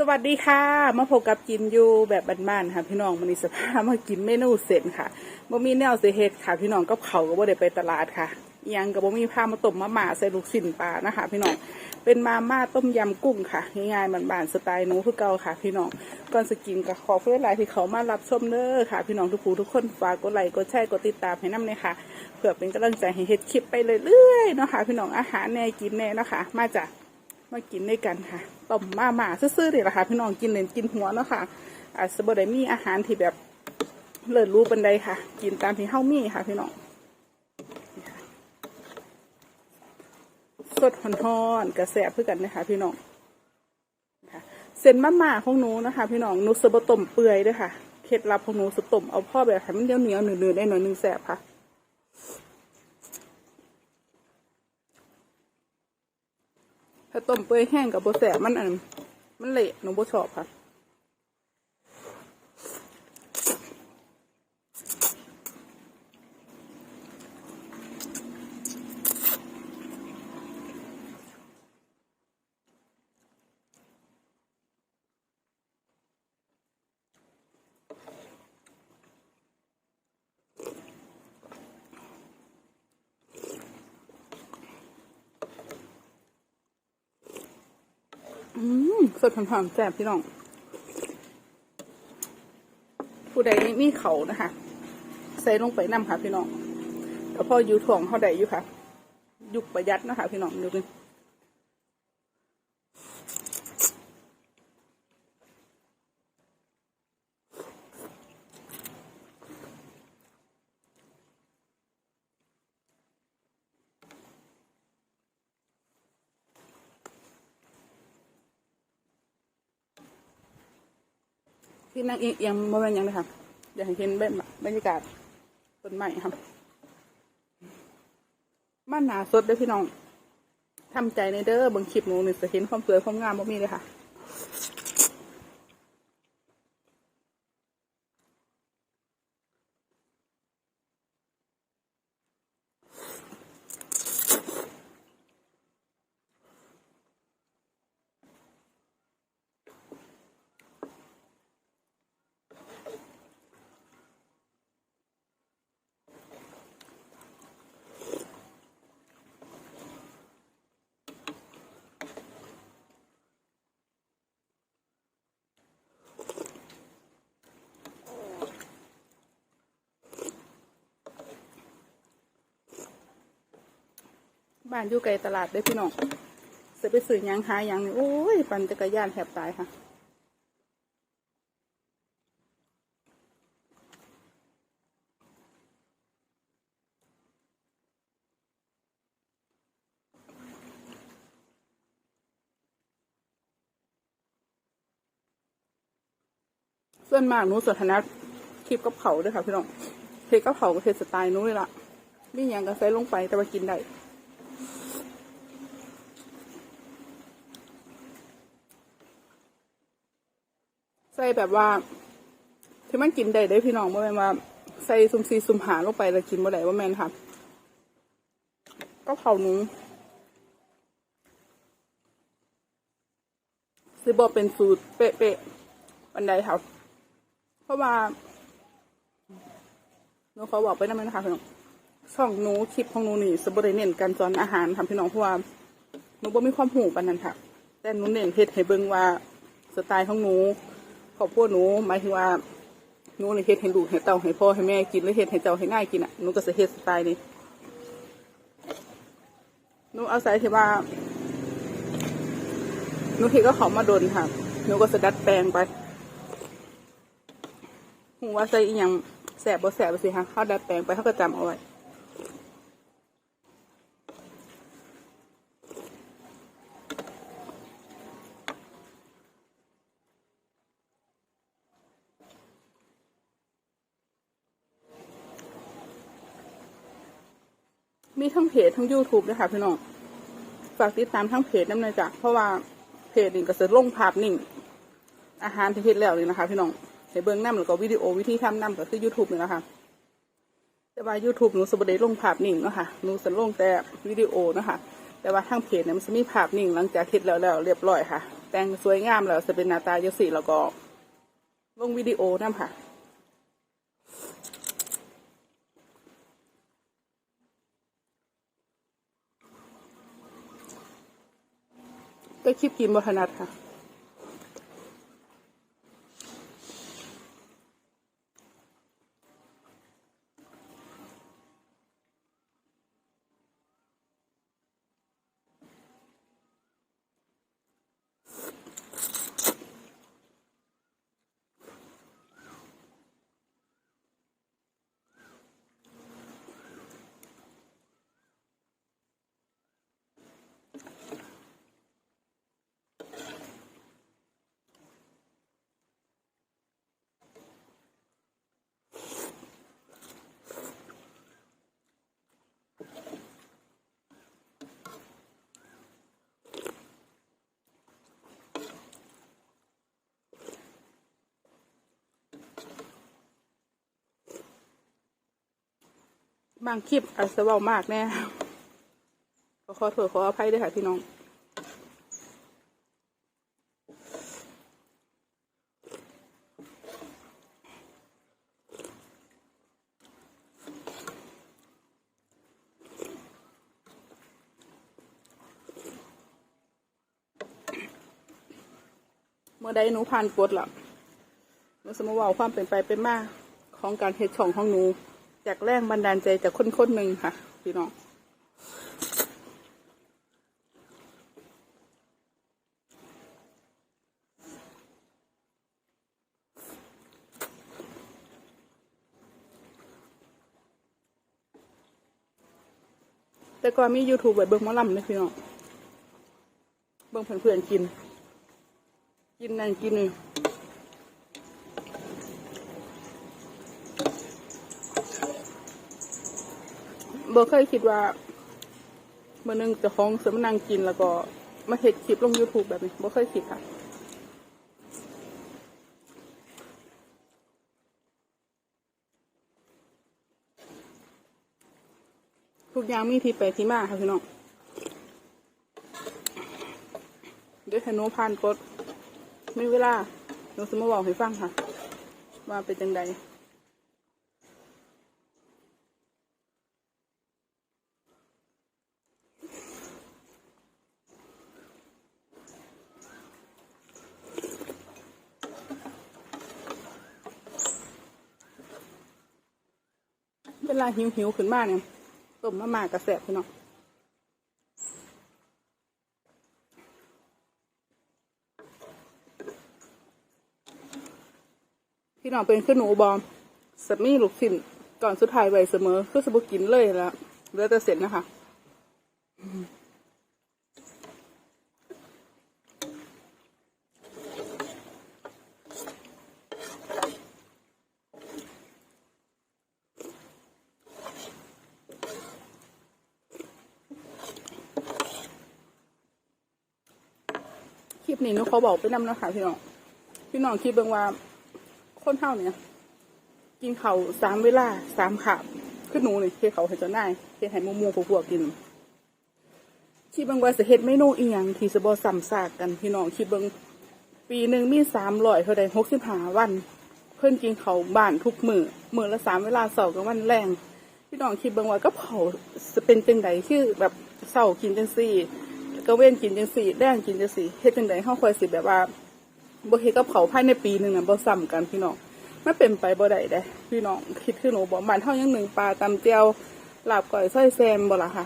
สวัสดีค่ะ มาพบกับกินอยู่แบบบ้านๆค่ะ พี่น้องมันนี้สภาพมากินเมนูเสร็จค่ะบ่มีแนวเสเฮ็ดค่ะ พี่น้องก็เขาก็บ่ได้ไปตลาดค่ะอิหยังก็บ่มีพามาต้มมาม่าใส่ลูกชิ้นปลานะคะ พี่น้องเป็นมาม่าต้มยำกุ้งค่ะง่ายๆบ้านๆสไตล์หนูคือเก่าค่ะ พี่น้องก่อนสกินก็ขอเพื่อหลายที่เขามารับชมเด้อค่ะ พี่น้องทุกผู้ทุกคนฝากกดไลค์กดแชร์กดติดตามให้น้ำเลยค่ะเพื่อเป็นกำลังใจให้เฮ็ดคลิปไปเรื่อยๆเนาะค่ะ พี่น้องอาหารแน่กินแน่นะคะมาจาก มากินด้วยกันค่ะต้มมาม่าซื่อๆนี่แหละค่ะพี่น้องกินเล่นกินหัวเนาะค่ะอาจจะบ่ได้มีอาหารที่แบบเลิศรู้ปันใดค่ะ กินตามที่เฮามีค่ะ พี่น้องสดหอนๆกระแสบเพื่อกันนะคะพี่น้องเส้นมาม่าของหนูนะคะ พี่น้องหนูสบต้มเปื่อยด้วยค่ะเคล็ดลับของหนูสต้มเอาพ่อแบบให้มันเหนียวเหนียวหนืดๆได้หน่อยหนึงแสบค่ะ ถ้าต้มเปื่อยแห้งกับโบแสบมันอันมันเละหนูโบชอบค่ะ อืมสดหอมๆแซ่บพี่น้อง ผู้ใดมีเขานะคะ ใส่ลงไปน้ำค่ะ พี่น้องแล้วพออยู่ถ่วงเขาได้อยู่ค่ะ ยุกประหยัดนะคะ พี่น้องดูดิ ที่นั่งเอียงๆบ่แม่นหยังเลยค่ะอยากให้เห็นแบบบรรยากาศต้นไม้ครับบ้านหนาสดเด้อพี่น้องทำใจในเด้อบางคลิปหนูนี่จะเห็นความสวยความงามบ่มีเลยค่ะ บ้านอยู่ไกลตลาดเด้พี่น้องจะไปซื้อยังหาหยังนี่โอ้ย ปั่นจักรยานแทบตายค่ะ ส่วนมากหนูสถานะคลิปกับเขาด้วยค่ะพี่น้องเทกับเขาก็เทสไตล์นู้เลยล่ะนี่ยังก็ใส่ลงไปแต่ว่ากินได้ ส่แบบว่า ที่มันกินได้ได้พี่น้องว่าแม่นว่าใส่ซุมซีซุมหาลงไปแล้วกินบ่ได้ว่าแม่นค่ะก็เผาหนูสิบอเป็นสูตรเป๊ะๆปันใดค่ะเพราะว่าหนูเขาบอกไปนั่นไหมนะคะพี่น้องช่องหนูคลิปของหนูนี่สบได้เน้นการสอนอาหารค่ะพี่น้องเพราะว่าหนูบ่มีความหูปานนั้นค่ะ แต่หนูเน้นเฮ็ดให้เบิ่งว่าสไตล์ของหนู ครอบครัวหนูหมายถึงว่าหนูนี่เฮ็ดให้ลูกให้เต้าให้พ่อให้แม่กินหรือเฮ็ดให้เจ้าให้ง่ายกินอะหนูก็จะเฮ็ดสไตล์นี้หนูอาศัยที่ว่าหนูเฮ็ดก็เขามาดนค่ะหนูก็จะดัดแปลงไปหูว่าใส่อีหยังแสบบ่แสบไปสิคะเขาดัดแปลงไปเขาก็จำเอาไว้ มีทั้งเพจทั้ง YouTube ด้วยค่ะพี่น้อง ฝากติดตามทั้งเพจนั่นเลยจ้ะเพราะว่าเพจนี่ก็จะลงภาพนิ่ง อาหารที่เฮ็ดแล้วนี่นะคะ พี่น้องให้เบิ่งน้ำแล้วก็วิดีโอวิธีทำน้ำก็คือ YouTube นี่แหละค่ะแต่ว่า YouTube หนูสบได้ลงภาพนิ่งเนาะค่ะหนูจะลงแต่วิดีโอนะคะแต่ว่าทางเพจเนี่ยมันจะมีภาพนิ่งหลังจากเฮ็ดแล้วแล้วเรียบร้อยค่ะ แต่งสวยงามแล้วจะเป็นหน้าตาจังสี่แล้วก็ลงวิดีโอนํค่ะ ก็คลิปกินบัถนัดค่ะ บางคลิปอาจจะเบามากแน่ขอขอโทษขออภัยด้วยค่ะพี่น้องเมื่อใดหนูผ่านกฎแล้วหนูสมมติว่าความเป็นไปเป็นมาของการเฮ็ดช่องของหนู จากแรงบันดาลใจจากคนคนหนึ่งค่ะ พี่น้องแต่ก่อนมี YouTube ไว้เบิ่งมอลำเลยพี่น้อง เบิ่งเพื่อนๆกิน กินนั่นกินนี่ บ่เคยคิดว่าเมื่อหนึงจะของสมนังกินแล้วก็มาเห็ดคลิปลง YouTube แบบนี้บ่เคยคิดค่ะทุกอย่างมีที่ไปที่มาค่ะพี่น้องเดี๋ยวให้หนูผ่านกดไม่เวลาหนูสมาบอกให้ฟังค่ะ ว่าเป็นจังใด เวลาหิวหิวขึ้นมาเนี่ยต้มมะม่ากระแสบพี่น้องพี่น้องเป็นขึ้นหนูบอมสมี่ลูกสิ่นก่อนสุดท้ายไว้เสมอ คือสบุกินเลยแล้วเหลือแต่เสร็จนะคะ ปนี้หนุเขาบอกไปนำเนะคะพี่น้องพี่น้องคิดเบิ่งว่า คนเท่าเนี่ย กินเขาสามเวลาสามขาบคือหนูเนี่เฮ็ดเขาวให้เจ้านายเฮ็ดให้หมูมูพวกๆกินคิดเบิ่งว่าสิเฮ็ดเมนูอีหยังที่สบ่ซ้ำซากกันพี่น้องคิดเบิ่งปีหนึ่งมีสามร้อยเท่าใดหกสิบห้าวัน เพิ่อนกินเขาบ้านทุกมือมือละสามเวลาเสาร์กับวันแรงพี่น้องคิดเบิ่งว่ากับเขาวสิเป็นจังใดคือแบบเสาร์กินจังซี่ ก็เว้นกินจังซี่แรงกินจังซี่เฮ็ดจังใดเฮาค่อยสิแบบว่าบ่เฮ็ดกับเขาภายในปีหนึ่งน่ะบ่ซ้ำกันพี่น้องมันเป็นไปบ่ได้เด้พี่น้องคิดคือหนูบอกบ้านเฮายังหนึ่งปลาตำเจียวลาบก้อยซอยแซมบ่ล่ะค่ะ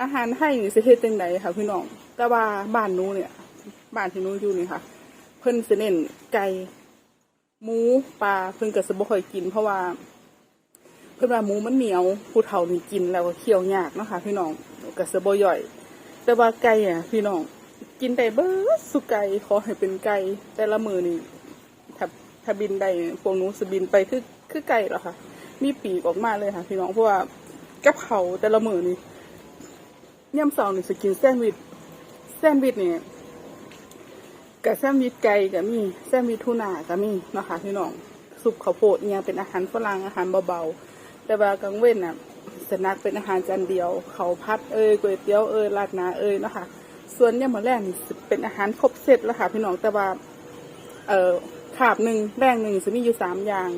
อาหารไทยนี่สิเฮ็ดจังไดค่ะพี่น้องแต่ว่าบ้านหนูเนี่ยบ้านที่หนูอยู่นี่ค่ะ เพิ่นสิเน้นไก่หมูปลาเพิ่นก็สิบ่ค่อยกิน เพราะว่าเพิ่นว่าหมูมันเหนียวผู้เฒ่านี่กินแล้วก็เคี้ยวยากเนาะค่ะพี่น้องก็สิบ่ย่อย แต่ว่าไก่อะ พี่น้อง กินได้เบิดสุไก่ขอให้เป็นไก่แต่ละมือนี่ถ้าถ้าบินได้พวกหนูสบินไปคือคือไก่เหรอคะมีปีกออกมาเลยค่ะ พี่น้องเพราะว่ากับเขาแต่ละมือนี่ย่ำเสาร์นี่สกินแซนด์วิชแซนด์วิชเนี่ยกับแซนด์วิชไก่กับมีแซนด์วิชทูน่ากับมีนะคะพี่น้องซุปข้าวโพดเนี่ยเป็นอาหารฝรั่งอาหารเบาๆแต่ว่ากลางเว้นน่ะ สนักเป็นอาหารจานเดียว เขาพัดเอ้ยก๋วยเตี๋ยวเอ้ยราดหน้าเอ้ยเนาะคะส่วนยามมื้อแรกนี่เป็นอาหารครบเซตแล้วค่ะ พี่น้องแต่ว่าเอ่อขาบหนึ่งแรงหนึ่งจะมีอยู่สามอย่าง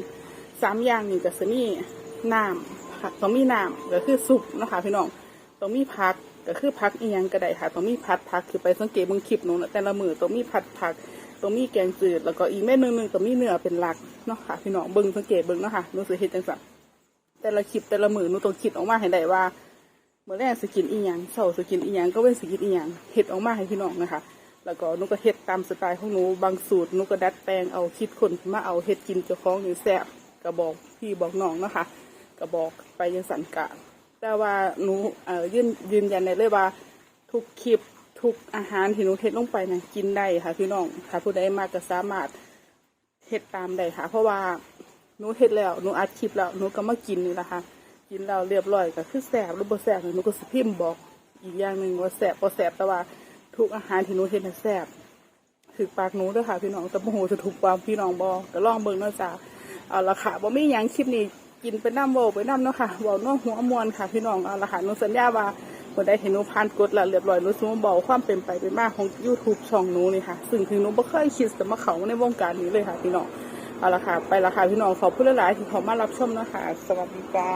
สามอย่างนี่ก็จะมีน้ำผักต้องมีน้ำก็คือซุปนะคะพี่น้องต้องมีผักก็คือผักอีหยังก็ไดค่ะต้องมีผัดผักคือไปสังเกตบางคลิปหนูนแต่ละมือต้องมีผัดผักต้องมีแกงจืดแล้วก็อีกเมนูหนึ่งต้องมีเนื้อเป็นหลักเนาะค่ะพี่น้องเบิ่งสังเกตเบิ่งเนาะค่ะหนูสิเฮ็ดจังซั่น แต่ละคลิปแต่ละมือหนูต้องคิดออกมาให้ได้ว่าเมื่อแรกสกินอีหยังเสาสกินอีหยังก็เว้นสกินอีหยังเฮ็ดออกมาให้พี่น้องนะคะ แล้วก็หนุก็เฮ็ดตามสไตล์ของหนูบางสูตรหนุก็ดัดแปลงเอาคิดคนมาเอาเฮ็ดกินเจ้าของนี่แซ่บก็บอกพี่บอกน้องนะคะก็บอกไปยังสันกะแต่ว่าหนูเอ่อยืนยืนยันได้เลยว่า ทุกคลิปทุกอาหารที่หนูเฮ็ดลงไปนะกินได้ค่ะพี่น้องถ้าผู้ใดมากก็สามารถเฮ็ดตามได้ค่ะ เพราะว่า หนูเฮ็ดแล้วหนูอัดคลิปแล้วหนูก็มากินนี่แหละค่ะกินแล้วเรียบร้อยก็คือแซ่บหรือบ่แซ่บหนูก็สิพิมพ์บอกอีกอย่างหนึ่งว่าแซ่บบ่แซ่บแต่ว่าทุกอาหารที่หนูเฮ็ดน่ะแซ่บถึกปากหนูด้อค่ะพี่น้องแต่บ่ฮู้จะถูกปากพี่น้องบ่ก็ลองเบิ่งเนาะจ้าเอาละค่ะบ่มีหยังคลิปนี้กินไปน้ำเว้าไปน้ำเนาะค่ะเว้าเนาะหัวมวนค่ะพี่น้องเอาละค่ะหนูสัญญาว่าเมื่อได้เห็นหนูผ่านกฎแล้วเรียบร้อยหนูสมาบอกความเป็นไปเป็นมาของ YouTube ช่องหนูนี่ค่ะ ซึ่งถึงหนูบ่เคยคิดจะมาเข้าในวงการนี้เลยค่ะพี่น้อง เอาละค่ะ ไปละค่ะพี่น้องขอบคุณหลายๆที่เขามารับชมนะคะ สวัสดีจ้า